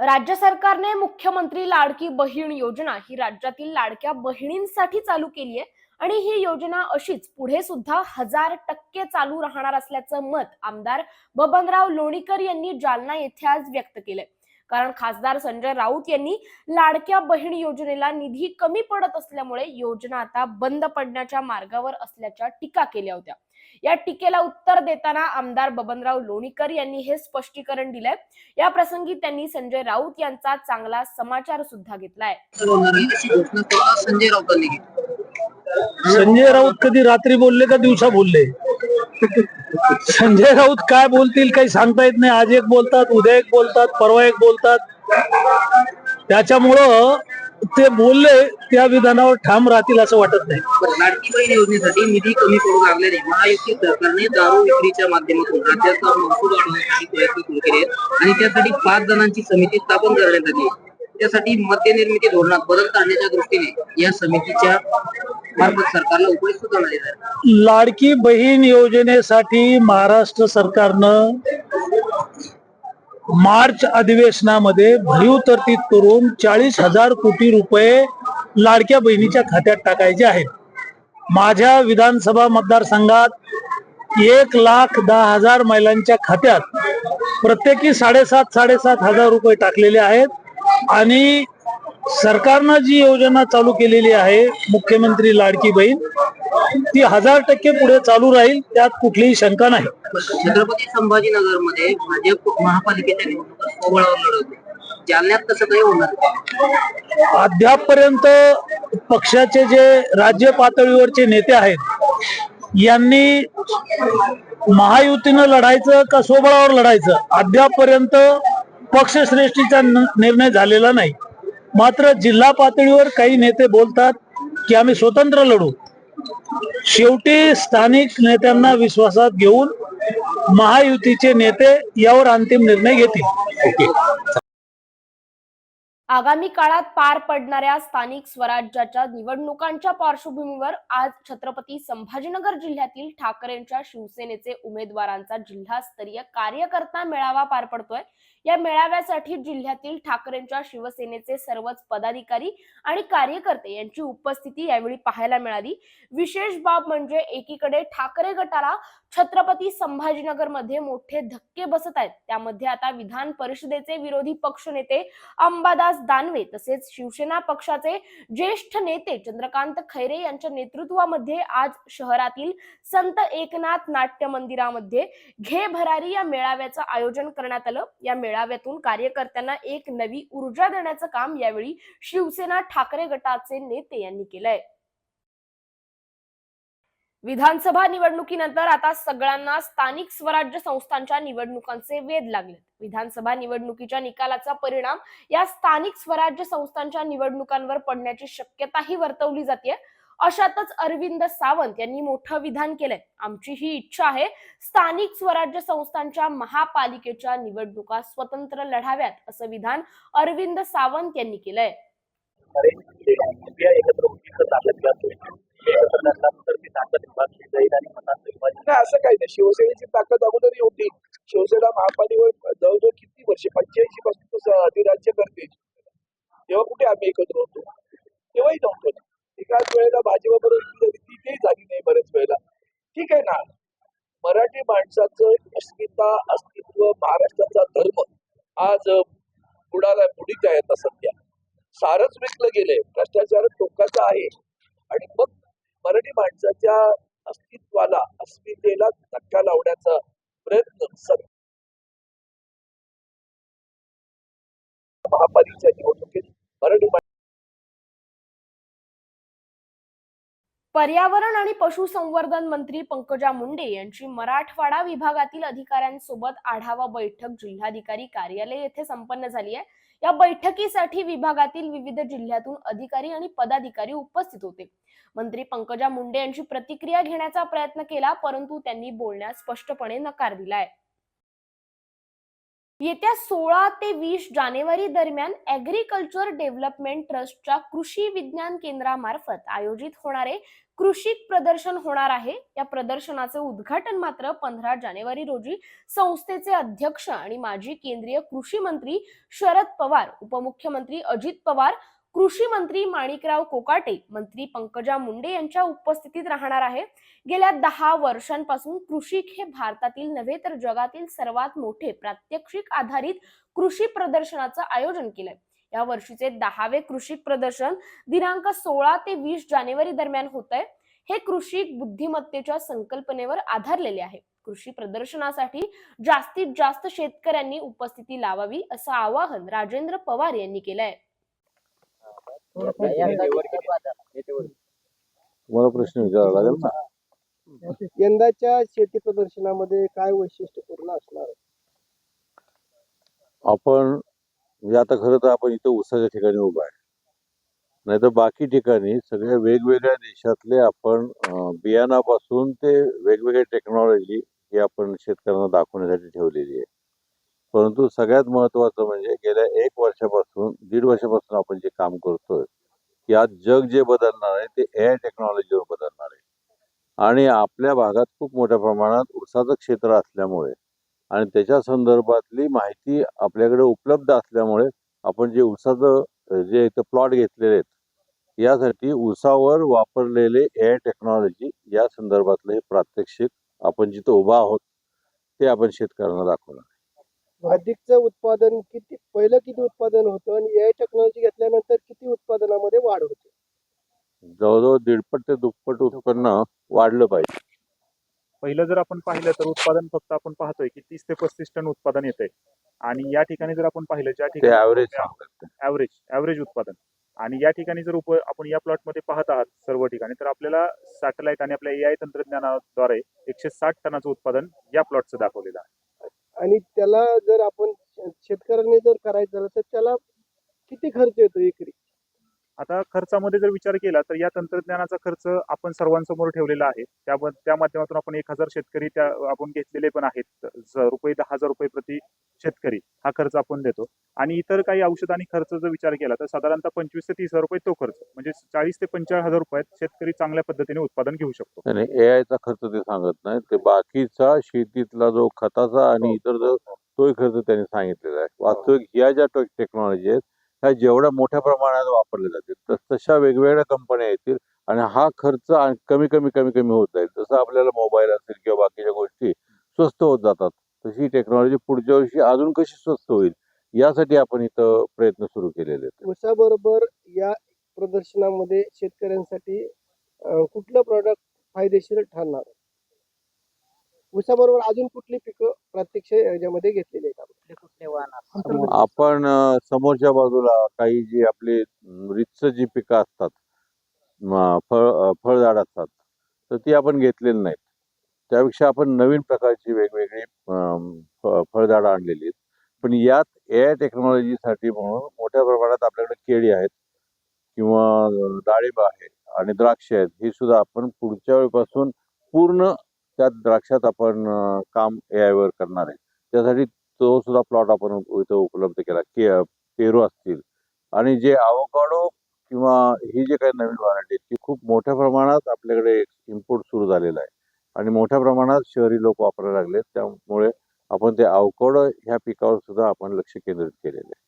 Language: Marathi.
राज्य सरकारने मुख्यमंत्री लाडकी बहीण योजना ही राज्यातील लाडक्या बहिणींसाठी चालू केली आहे आणि ही योजना अशीच पुढे सुद्धा हजार टक्के चालू राहणार असल्याचं मत आमदार बबनराव लोणीकर यांनी जालना येथे आज व्यक्त केलंय. कारण खासदार संजय राऊत यांनी लाडक्या बहीण योजनेला निधी कमी पडत असल्यामुळे योजना आता बंद पडण्याच्या मार्गावर असल्याच्या टीका केल्या होत्या. या टीकेला उत्तर देताना आमदार बबनराव लोणीकर यांनी हे स्पष्टीकरण दिलंय. या प्रसंगी त्यांनी संजय राऊत यांचा चांगला समाचार सुद्धा घेतलाय. संजय राऊत कधी रात्री बोलले का दिवसा बोलले? संजय राऊत काय बोलतील काही सांगता येत नाही. आज एक बोलतात उद्या एक बोलतात परवा एक बोलतात. त्याच्यामुळं ते बोलले त्या विधानावर ठाम राहतील असं वाटत नाही. लाडकी बहीण योजनेसाठी निधी कमी पडू लागले नाही महायुती सरकारने दारू विक्रीच्या माध्यमातून राज्याचा महसूल वाढवण्यासाठी प्रयत्न सुरू केले आहेत आणि त्यासाठी पाच जणांची समिती स्थापन करण्यात आली आहे. त्यासाठी मद्य निर्मिती धोरणात बदल करण्याच्या दृष्टीने या समितीच्या मार्फत सरकारला लाडकी बहीण योजनेसाठी महाराष्ट्र सरकारनं मार्च अधिवेशनामध्ये भरीव तरतीद करून चाळीस हजार कोटी रुपये लाडक्या बहिणीच्या खात्यात टाकायचे आहेत. माझ्या विधानसभा मतदारसंघात एक लाख दहा हजार महिलांच्या खात्यात प्रत्येकी साडेसात साडेसात हजार रुपये टाकलेले आहेत आणि सरकारनं जी योजना चालू केलेली आहे मुख्यमंत्री लाडकी बहीण ती हजार टक्के पुढे चालू राहील त्यात कुठलीही शंका नाही. छत्रपती संभाजीनगरमध्ये भाजप महापालिकेच्या निवडणुका जालन्यात कसं काही होणार आहे? अद्यापपर्यंत पक्षाचे जे राज्य पातळीवरचे नेते आहेत यांनी महायुतीनं लढायचं का सोबळावर लढायचं अद्यापपर्यंत पक्षश्रेष्ठीचा निर्णय झालेला नाही. मात्र जिल्हा पातळीवर काही नेते बोलतात की आम्ही स्वतंत्र लढू. शेवटी स्थानिक नेत्यांना विश्वासात घेऊन महायुतीचे नेते यावर अंतिम निर्णय घेतील. आगामी काळात पार पडणाऱ्या स्थानिक स्वराज्याच्या निवडणुकांच्या पार्श्वभूमीवर आज छत्रपती संभाजीनगर जिल्ह्यातील ठाकरेंच्या शिवसेनेचे उमेदवारांचा जिल्हास्तरीय कार्यकर्ता मेळावा पार पडतोय. या मेळाव्यासाठी जिल्ह्यातील ठाकरेंच्या शिवसेनेचे सर्वच पदाधिकारी आणि कार्यकर्ते यांची उपस्थिती यावेळी पाहायला मिळाली. विशेष बाब म्हणजे एकीकडे ठाकरे गटाला छत्रपती संभाजीनगरमध्ये मोठे धक्के बसत आहेत. त्यामध्ये आता विधान परिषदेचे विरोधी पक्ष नेते अंबादास दानवे तसेच शिवसेना पक्षाचे ज्येष्ठ नेते चंद्रकांत खैरे यांच्या नेतृत्वामध्ये आज शहरातील संत एकनाथ नाट्य मंदिरामध्ये घे भरारी या मेळाव्याचं आयोजन करण्यात आलं. या मेळा मेळाव्यातून कार्यकर्त्यांना एक नवी ऊर्जा देण्याचं काम यावेळी शिवसेना ठाकरे गटाचे नेते यांनी केलंय. विधानसभा निवडणुकीनंतर आता सगळ्यांना स्थानिक स्वराज्य संस्थांच्या निवडणुकांचे वेध लागलेत. विधानसभा निवडणुकीच्या निकालाचा परिणाम या स्थानिक स्वराज्य संस्थांच्या निवडणुकांवर पडण्याची शक्यताही वर्तवली जाते अशातच अरविंद सावंत यांनी मोठं विधान केलंय. आमची ही इच्छा आहे स्थानिक स्वराज्य संस्थांच्या महापालिकेच्या निवडणुका स्वतंत्र लढाव्यात असं विधान अरविंद सावंत यांनी केलंय. असं काही नाही. शिवसेनेची ताकद अगोदर होती. शिवसेना महापालिकेवर जवळजवळ किती वर्षे? पंच्याऐंशी पासून अधिराज्य करते. तेव्हा कुठे आम्ही एकत्र होतो? तेव्हाही नव्हतो. एकाच वेळेला भाजपबरोबर युती झाली काही झाली नाही बऱ्याच वेळेला. ठीक आहे ना? मराठी माणसाचं अस्मिता अस्तित्व महाराष्ट्राचा धर्म आज बुडाला बुडीत आहे आता सध्या. सारच विकलं गेलंय. भ्रष्टाचार टोकाचा आहे. आणि मग मराठी माणसाच्या अस्तित्वाला अस्मितेला धक्का लावण्याचा प्रयत्न सर महापालिकेच्या निवडणुकीत मराठी पर्यावरण आणि पशुसंवर्धन मंत्री पंकजा मुंडे यांची मराठवाडा विभागातील अधिकाऱ्यांसोबत आढावा बैठक जिल्हाधिकारी कार्यालय येथे संपन्न झाली आहे. या बैठकीसाठी विभागातील विविध जिल्ह्यातून अधिकारी आणि पदाधिकारी उपस्थित होते. मंत्री पंकजा मुंडे यांची प्रतिक्रिया घेण्याचा प्रयत्न केला परंतु त्यांनी बोलण्यास स्पष्टपणे नकार दिलाय. येत्या सोळा ते वीस जानेवारी दरम्यान ऍग्रीकल्चर डेव्हलपमेंट ट्रस्टच्या कृषी विज्ञान केंद्रामार्फत आयोजित होणारे कृषी प्रदर्शन होणार आहे. या प्रदर्शनाचे उद्घाटन मात्र पंधरा जानेवारी रोजी संस्थेचे अध्यक्ष आणि माजी केंद्रीय कृषी मंत्री शरद पवार उपमुख्यमंत्री अजित पवार कृषी मंत्री माणिकराव कोकाटे मंत्री पंकजा मुंडे यांच्या उपस्थितीत राहणार आहे. गेल्या दहा वर्षांपासून कृषिक हे भारतातील नव्हे तर जगातील सर्वात मोठे प्रात्यक्षिक आधारित कृषी प्रदर्शनाचं आयोजन केलंय. या वर्षीचे दहावे कृषी प्रदर्शन दिनांक सोळा ते वीस जानेवारी दरम्यान होत आहे हे कृषिक बुद्धिमत्तेच्या संकल्पनेवर आधारलेले आहे. कृषी प्रदर्शनासाठी जास्तीत जास्त शेतकऱ्यांनी उपस्थिती लावावी असं आवाहन राजेंद्र पवार यांनी केलंय. तुम्हाला प्रश्न विचारावा लागेल ना? यंदाच्या शेती प्रदर्शनामध्ये काय वैशिष्ट्यपूर्ण असणार? आहे? आपण म्हणजे आता खरं तर आपण इथं उसाच्या ठिकाणी उभा आहे. नाही तर बाकी ठिकाणी सगळ्या वेगवेगळ्या देशातले आपण बियाणापासून ते वेगवेगळ्या टेक्नॉलॉजी ही आपण शेतकऱ्यांना दाखवण्यासाठी ठेवलेली आहे. परंतु सगळ्यात महत्वाचं म्हणजे गेल्या एक वर्षापासून दीड वर्षापासून आपण जे काम करतोय की आज जग जे बदलणार आहे ते ए आय टेक्नॉलॉजीवर बदलणार आहे. आणि आपल्या भागात खूप मोठ्या प्रमाणात उसाचं क्षेत्र असल्यामुळे आणि त्याच्या संदर्भातली माहिती आपल्याकडे उपलब्ध असल्यामुळे आपण जे ऊसाचं अ, जे इथं प्लॉट घेतलेले आहेत यासाठी ऊसावर वापरलेले ए आय टेक्नॉलॉजी या संदर्भातलं हे प्रात्यक्षिक आपण जिथं उभा आहोत ते आपण शेतकऱ्यांना दाखवणार अधिकचं उत्पादन किती पहिलं किती उत्पादन होतं आणि ए टेक्नॉलॉजी घेतल्यानंतर किती उत्पादनामध्ये वाढ होते? जवळजवळ दीडपट ते दुप्पट उत्पन्न वाढलं पाहिजे. पहिलं जर आपण पाहिलं तर उत्पादन फक्त आपण पाहतोय की तीस ते पस्तीस टन उत्पादन येतंय. आणि या ठिकाणी जर आपण पाहिलं ज्या ठिकाणी ऍव्हरेज ऍव्हरेज उत्पादन. आणि या ठिकाणी जर उप आपण या प्लॉटमध्ये पाहत आहात सर्व ठिकाणी तर आपल्याला सॅटेलाइट आणि आपल्या ए आय तंत्रज्ञानाद्वारे एकशे साठ टनाचं उत्पादन या प्लॉटचं दाखवलेलं आहे. आणि त्याला जर आपण शेतकऱ्यांनी जर करायचं झालं तर त्याला किती खर्च येतो एकरी? आता खर्चामध्ये जर विचार केला तर या तंत्रज्ञानाचा खर्च आपण सर्वांसमोर ठेवलेला आहे. त्या त्या माध्यमातून आपण एक हजार शेतकरी त्या आपण घेतलेले पण आहेत. रुपये दहा हजार रुपये प्रति शेतकरी हा खर्च आपण देतो. आणि इतर काही औषध आणि खर्च जर विचार केला तर साधारणतः पंचवीस ते तीस हजार रुपये तो खर्च म्हणजे चाळीस ते पंचेचाळीस हजार रुपयात शेतकरी चांगल्या पद्धतीने उत्पादन घेऊ शकतो. नाही ए आयचा खर्च ते सांगत नाही ते बाकीचा शेतीतला जो खताचा आणि इतर जो तोही खर्च त्यांनी सांगितलेला आहे. वास्तविक ह्या ज्या टेक्नॉलॉजी आहेत ह्या जेवढ्या मोठ्या प्रमाणात वापरल्या जातील तर तशा वेगवेगळ्या कंपन्या येतील आणि हा खर्च कमी कमी कमी कमी होत जाईल. जसं आपल्याला मोबाईल असेल किंवा बाकीच्या गोष्टी स्वस्त होत जातात तशी टेक्नॉलॉजी पुढच्या वर्षी अजून कशी स्वस्त होईल यासाठी आपण इथं प्रयत्न सुरू केलेले आहेत. या प्रदर्शनामध्ये शेतकऱ्यांसाठी कुठलं प्रॉडक्ट फायदेशीर ठरणार? उसाबरोबर अजून कुठली पिकं प्रत्यक्ष याच्यामध्ये घेतलेली आहेत आपण? समोरच्या बाजूला काही जी आपली रितसर जी पिकं असतात फळ फळझाड असतात तर ती आपण घेतलेली नाहीत. त्यापेक्षा आपण नवीन प्रकारची वेगवेगळी फळझाडं आणलेली आहेत. पण यात ए आय टेक्नॉलॉजीसाठी म्हणून मोठ्या प्रमाणात आपल्याकडे केळी आहेत किंवा डाळिंब आहे आणि द्राक्ष आहेत ही सुद्धा आपण पुढच्या वेळेपासून पूर्ण त्या द्राक्षात आपण काम ए आयवर करणार आहे. त्यासाठी तो सुद्धा प्लॉट आपण इथं उपलब्ध केला. के पेरू असतील. आणि जे आवोकाडो किंवा ही जे काही नवीन व्हरायटी ती खूप मोठ्या प्रमाणात आपल्याकडे इम्पोर्ट सुरू झालेला आहे. आणि मोठ्या प्रमाणात शहरी लोक वापरायला लागले त्यामुळे आपण ते अवकाडो ह्या पिकावर सुद्धा आपण लक्ष केंद्रित केलेलं आहे.